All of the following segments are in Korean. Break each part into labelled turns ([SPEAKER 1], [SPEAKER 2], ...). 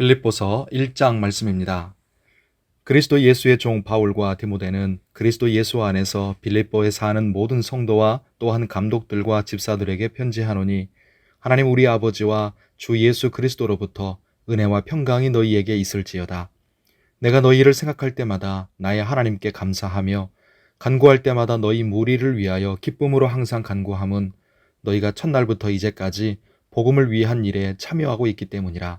[SPEAKER 1] 빌립보서 1장 말씀입니다. 그리스도 예수의 종 바울과 디모데는 그리스도 예수 안에서 빌립보에 사는 모든 성도와 또한 감독들과 집사들에게 편지하노니 하나님 우리 아버지와 주 예수 그리스도로부터 은혜와 평강이 너희에게 있을지어다. 내가 너희를 생각할 때마다 나의 하나님께 감사하며 간구할 때마다 너희 무리를 위하여 기쁨으로 항상 간구함은 너희가 첫날부터 이제까지 복음을 위한 일에 참여하고 있기 때문이라.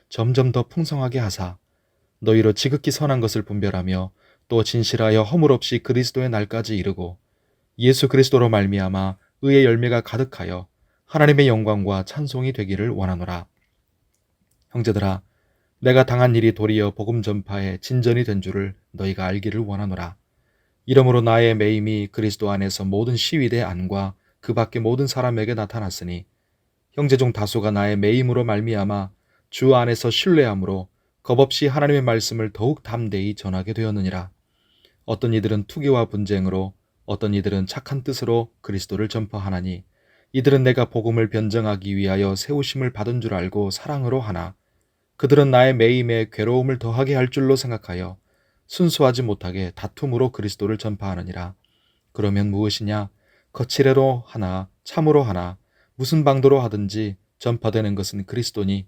[SPEAKER 1] 점점 더 풍성하게 하사 너희로 지극히 선한 것을 분별하며 또 진실하여 허물 없이 그리스도의 날까지 이르고 예수 그리스도로 말미암아 의의 열매가 가득하여 하나님의 영광과 찬송이 되기를 원하노라. 형제들아, 내가 당한 일이 도리어 복음 전파에 진전이 된 줄을 너희가 알기를 원하노라. 이러므로 나의 매임이 그리스도 안에서 모든 시위대 안과 그 밖의 모든 사람에게 나타났으니 형제 중 다수가 나의 매임으로 말미암아 주 안에서 신뢰함으로 겁없이 하나님의 말씀을 더욱 담대히 전하게 되었느니라. 어떤 이들은 투기와 분쟁으로 어떤 이들은 착한 뜻으로 그리스도를 전파하나니 이들은 내가 복음을 변정하기 위하여 세우심을 받은 줄 알고 사랑으로 하나 그들은 나의 매임에 괴로움을 더하게 할 줄로 생각하여 순수하지 못하게 다툼으로 그리스도를 전파하느니라. 그러면 무엇이냐? 거칠애로 하나 참으로 하나 무슨 방도로 하든지 전파되는 것은 그리스도니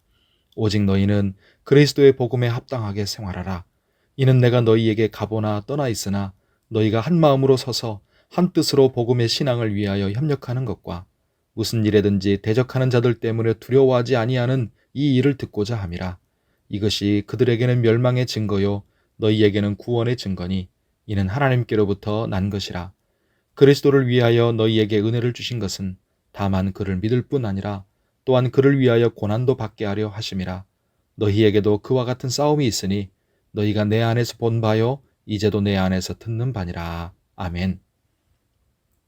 [SPEAKER 1] 오직 너희는 그리스도의 복음에 합당하게 생활하라. 이는 내가 너희에게 가보나 떠나 있으나 너희가 한 마음으로 서서 한 뜻으로 복음의 신앙을 위하여 협력하는 것과 무슨 일에든지 대적하는 자들 때문에 두려워하지 아니하는 이 일을 듣고자 함이라. 이것이 그들에게는 멸망의 증거요 너희에게는 구원의 증거니 이는 하나님께로부터 난 것이라. 그리스도를 위하여 너희에게 은혜를 주신 것은 다만 그를 믿을 뿐 아니라 또한 그를 위하여 고난도 받게 하려 하심이라. 너희에게도 그와 같은 싸움이 있으니 너희가 내 안에서 본 바요 이제도 내 안에서 듣는 바니라. 아멘.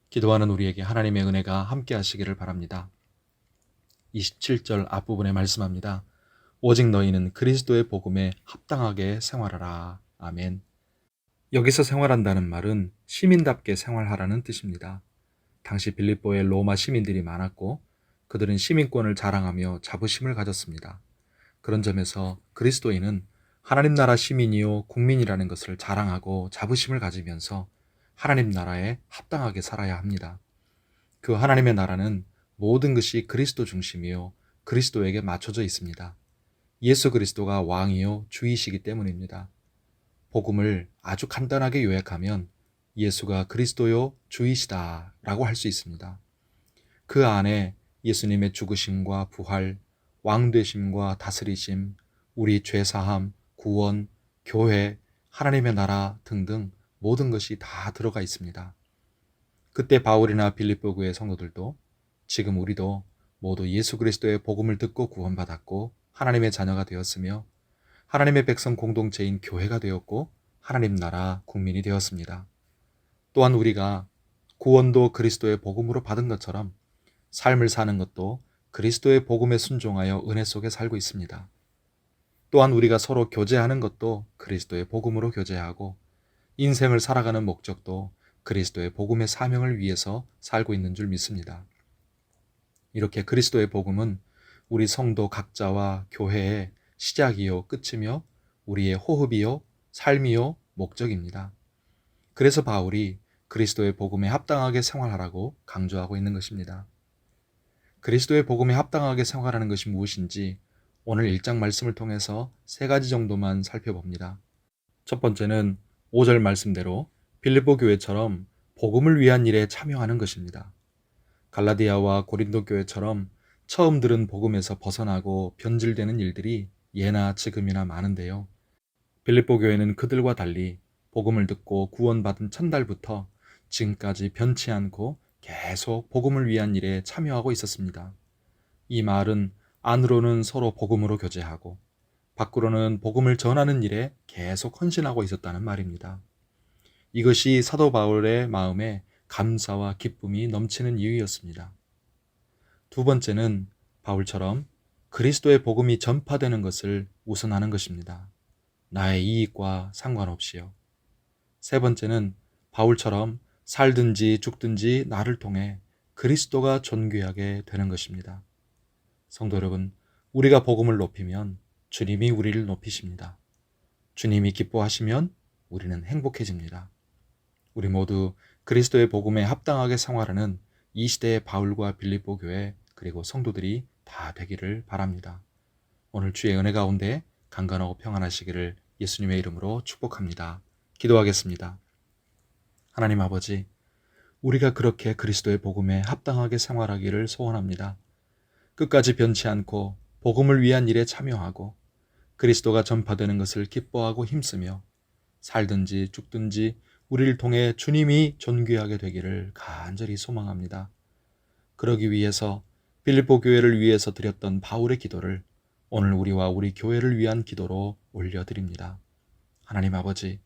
[SPEAKER 1] 기도하는 우리에게 하나님의 은혜가 함께 하시기를 바랍니다. 27절 앞부분에 말씀합니다. 오직 너희는 그리스도의 복음에 합당하게 생활하라. 아멘. 여기서 생활한다는 말은 시민답게 생활하라는 뜻입니다. 당시 빌립보에 로마 시민들이 많았고 그들은 시민권을 자랑하며 자부심을 가졌습니다. 그런 점에서 그리스도인은 하나님 나라 시민이요 국민이라는 것을 자랑하고 자부심을 가지면서 하나님 나라에 합당하게 살아야 합니다. 그 하나님의 나라는 모든 것이 그리스도 중심이요 그리스도에게 맞춰져 있습니다. 예수 그리스도가 왕이요 주이시기 때문입니다. 복음을 아주 간단하게 요약하면 예수가 그리스도요 주이시다라고 할 수 있습니다. 그 안에 예수님의 죽으심과 부활, 왕되심과 다스리심, 우리 죄사함, 구원, 교회, 하나님의 나라 등등 모든 것이 다 들어가 있습니다. 그때 바울이나 빌립보 교의 성도들도 지금 우리도 모두 예수 그리스도의 복음을 듣고 구원받았고 하나님의 자녀가 되었으며 하나님의 백성 공동체인 교회가 되었고 하나님 나라 국민이 되었습니다. 또한 우리가 구원도 그리스도의 복음으로 받은 것처럼 삶을 사는 것도 그리스도의 복음에 순종하여 은혜 속에 살고 있습니다. 또한 우리가 서로 교제하는 것도 그리스도의 복음으로 교제하고 인생을 살아가는 목적도 그리스도의 복음의 사명을 위해서 살고 있는 줄 믿습니다. 이렇게 그리스도의 복음은 우리 성도 각자와 교회의 시작이요 끝이며 우리의 호흡이요 삶이요 목적입니다. 그래서 바울이 그리스도의 복음에 합당하게 생활하라고 강조하고 있는 것입니다. 그리스도의 복음에 합당하게 생활하는 것이 무엇인지 오늘 1장 말씀을 통해서 세 가지 정도만 살펴봅니다. 첫 번째는 5절 말씀대로 빌립보 교회처럼 복음을 위한 일에 참여하는 것입니다. 갈라디아와 고린도 교회처럼 처음 들은 복음에서 벗어나고 변질되는 일들이 예나 지금이나 많은데요. 빌립보 교회는 그들과 달리 복음을 듣고 구원받은 첫날부터 지금까지 변치 않고 계속 복음을 위한 일에 참여하고 있었습니다. 이 말은 안으로는 서로 복음으로 교제하고 밖으로는 복음을 전하는 일에 계속 헌신하고 있었다는 말입니다. 이것이 사도 바울의 마음에 감사와 기쁨이 넘치는 이유였습니다. 두 번째는 바울처럼 그리스도의 복음이 전파되는 것을 우선하는 것입니다. 나의 이익과 상관없이요. 세 번째는 바울처럼 살든지 죽든지 나를 통해 그리스도가 존귀하게 되는 것입니다. 성도 여러분, 우리가 복음을 높이면 주님이 우리를 높이십니다. 주님이 기뻐하시면 우리는 행복해집니다. 우리 모두 그리스도의 복음에 합당하게 생활하는 이 시대의 바울과 빌립보 교회 그리고 성도들이 다 되기를 바랍니다. 오늘 주의 은혜 가운데 강건하고 평안하시기를 예수님의 이름으로 축복합니다. 기도하겠습니다. 하나님 아버지, 우리가 그렇게 그리스도의 복음에 합당하게 생활하기를 소원합니다. 끝까지 변치 않고 복음을 위한 일에 참여하고 그리스도가 전파되는 것을 기뻐하고 힘쓰며 살든지 죽든지 우리를 통해 주님이 존귀하게 되기를 간절히 소망합니다. 그러기 위해서 빌립보 교회를 위해서 드렸던 바울의 기도를 오늘 우리와 우리 교회를 위한 기도로 올려드립니다. 하나님 아버지,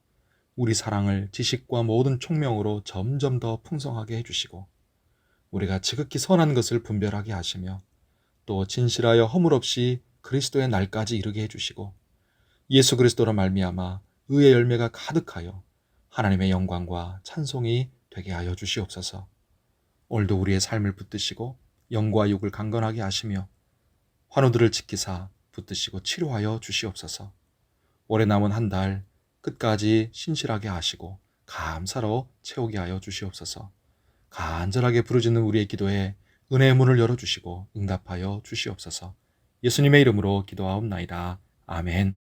[SPEAKER 1] 우리 사랑을 지식과 모든 총명으로 점점 더 풍성하게 해주시고 우리가 지극히 선한 것을 분별하게 하시며 또 진실하여 허물 없이 그리스도의 날까지 이르게 해주시고 예수 그리스도로 말미암아 의의 열매가 가득하여 하나님의 영광과 찬송이 되게 하여 주시옵소서. 오늘도 우리의 삶을 붙드시고 영과 육을 강건하게 하시며 환우들을 지키사 붙드시고 치료하여 주시옵소서. 올해 남은 한 달 끝까지 신실하게 하시고 감사로 채우게 하여 주시옵소서. 간절하게 부르짖는 우리의 기도에 은혜의 문을 열어 주시고 응답하여 주시옵소서. 예수님의 이름으로 기도하옵나이다. 아멘.